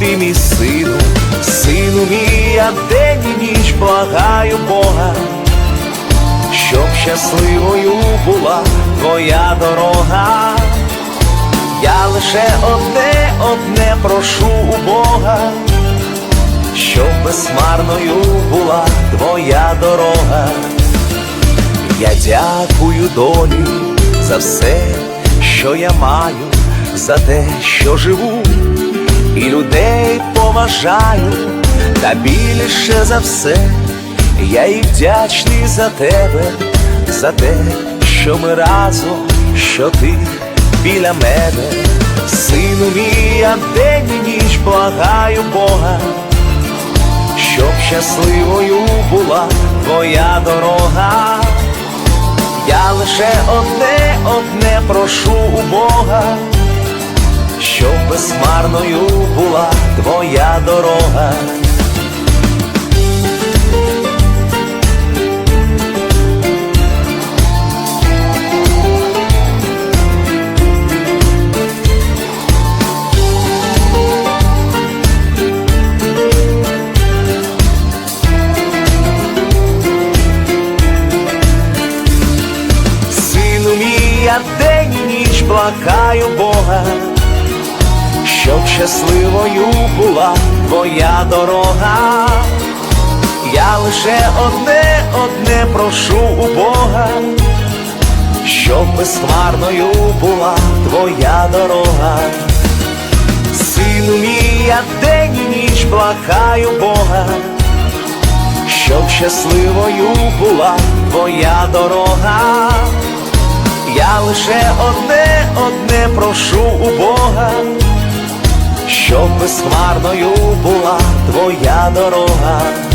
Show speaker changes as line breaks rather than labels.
ти мій сину, сину мій, я день і ніч благаю Бога щоб щасливою була твоя дорога. Я лише одне, одне прошу у Бога, щоб безмарною була твоя дорога. Я дякую долі за все, що я маю, за те, що живу, і людей поважаю, та більше за все я і вдячний за тебе, за те, що ми разом, що ти біля мене, сину мій, я день і ніч благаю Бога, щоб щасливою була твоя дорога. Я лише одне, одне прошу у Бога, щоб безмарною була твоя дорога. Я день і плакаю Бога, щоб щасливою була твоя дорога. Я лише одне, одне прошу у Бога, щоб безхмарною була твоя дорога. Сину мій, я день і ніч плакаю Бога, щоб щасливою була твоя дорога. Я лише одне, одне прошу у Бога, щоб безхмарною була твоя дорога.